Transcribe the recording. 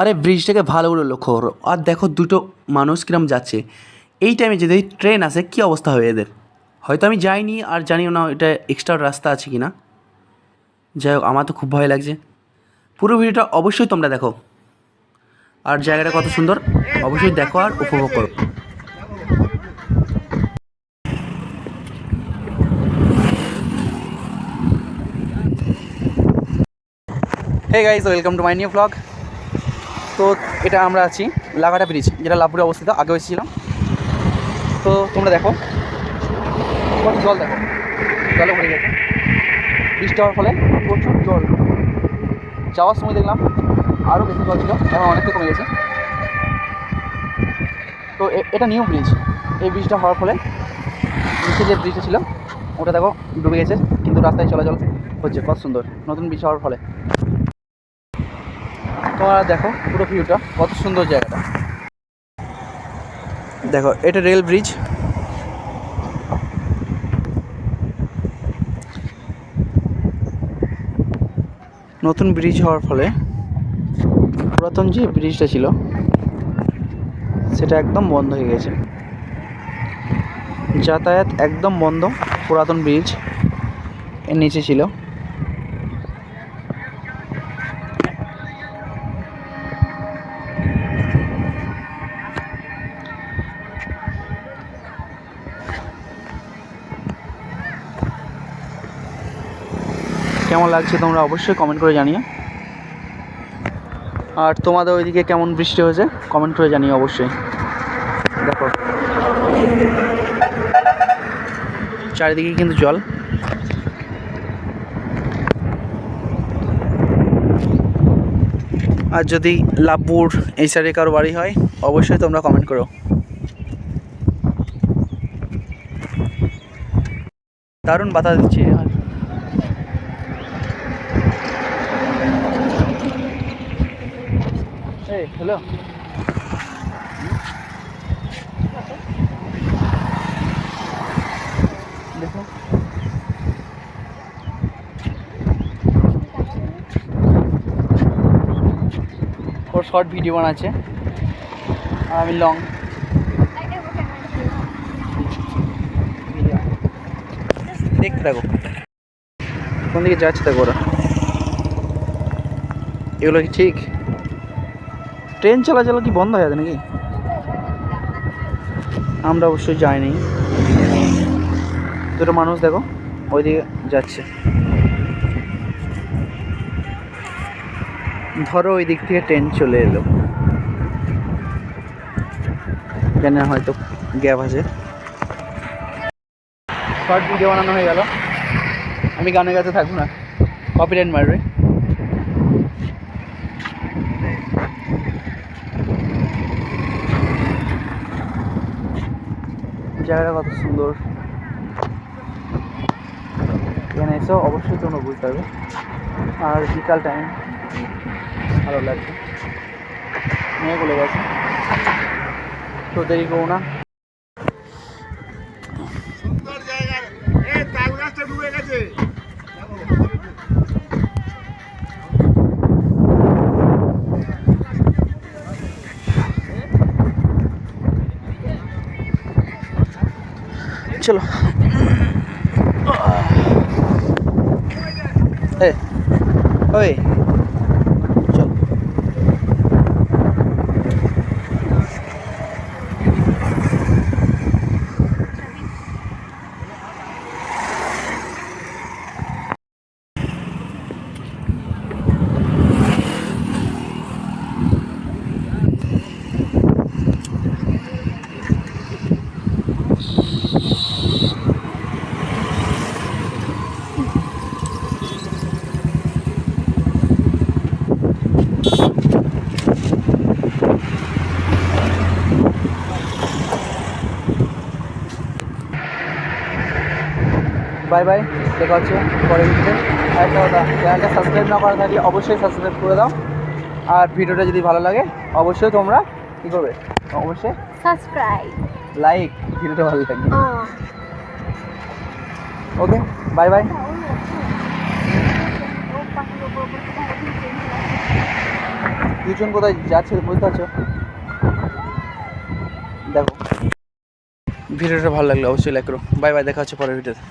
আরে ব্রিজটাকে ভালো করে লক্ষ্য করো। আর দেখো দুটো মানুষ কিরম যাচ্ছে। এই টাইমে যদি ট্রেন আসে, কী অবস্থা হবে এদের? হয়তো আমি যাইনি আর জানিও না এটা এক্সট্রা রাস্তা আছে কি না যাই হোক, আমার তো খুব ভয় লাগছে। পুরো ভিডিওটা অবশ্যই তোমরা দেখো। আর জায়গাটা কত সুন্দর, অবশ্যই দেখো আর উপভোগ করো। Hey guys welcome to my new blog তো এটা আমরা আছি লাগাটা ব্রিজ যেটা লাভপুরে অবস্থিত, আগেও এসেছিলাম। তো তোমরা দেখো জল দেখো জলে ভরে গেছে। বৃষ্টি হওয়ার ফলে প্রচুর জল। যাওয়ার সময় দেখলাম আরও বেশি জল ছিল, এখন অনেকটা কমে গেছে। তো এটা নিউ ব্রিজ। এই ব্রিজটা হওয়ার ফলে নিচে যে ব্রিজটা ছিল, ওটা দেখো ডুবে গেছে, কিন্তু রাস্তায় চলাচল হচ্ছে কত সুন্দর। নতুন ব্রিজ হওয়ার ফলে। তোমরা দেখো পুরো ভিউটা কত সুন্দর জায়গাটা। দেখো, এটা রেল ব্রিজ নতুন ব্রিজ হওয়ার ফলে, পুরাতন যে ব্রিজটা ছিল, সেটা একদম বন্ধ হয়ে গেছে। যাতায়াত একদম বন্ধ, পুরাতন ব্রিজের নিচে ছিল। কেমন লাগছে তোমরা অবশ্যই কমেন্ট করে জানিও। আর তোমাদের ওইদিকে কেমন বৃষ্টি হয়েছে? কমেন্ট করে জানিও অবশ্যই। দেখো। চারিদিকে কিন্তু জল। আর যদি লাভপুর এই সাইডে কারও বাড়ি হয়, অবশ্যই তোমরা কমেন্ট করো। দারুণ বাতা দিচ্ছে। এই হ্যালো। দেখো। ওর শর্ট ভিডিও বানাচ্ছে। আর আমি লং। দেখতে থাকো। কোন দিকে যাচ্ছে দেখো ওরা। এগুলো কি ঠিক? ট্রেন চলাচল কি বন্ধ হয়ে যাবে নাকি? আমরা অবশ্যই যাইনি। দুটো মানুষ দেখো, ওইদিকে যাচ্ছে। ধরো ওই দিক থেকে ট্রেন চলে এলো। না হয়তো গ্যাপ আছে। শর্ট ভিডিও বানানো হয়ে গেল। আমি গানে গাতে থাকব না। কপি কপিরাইট মারবে। জায়গাটা কত সুন্দর। এখানে এসে অবশ্যই তোমরা বুঝতে পারবে। আর বিকাল টাইম ভালো লাগবে। মেয়ে বলে গেছে। তো দেরি করো না। চলো এ ওই বাই বাই দেখা হচ্ছে পরের ভিডিওতে। আর একটা কথা চ্যানেলটা সাবস্ক্রাইব না করা থাকলে অবশ্যই সাবস্ক্রাইব করে দাও। আর ভিডিওটা যদি ভালো লাগে অবশ্যই তোমরা কী করবে? অবশ্যই subscribe. লাইক ভিডিওটা ভালো লাগবে. ওকে বাই বাই দুজন কোথায় যাচ্ছে বুঝতে পারছ দেখো। ভিডিওটা ভালো লাগল অবশ্যই লাইক করো। বাই বাই দেখা হচ্ছে পরের ভিডিওতে।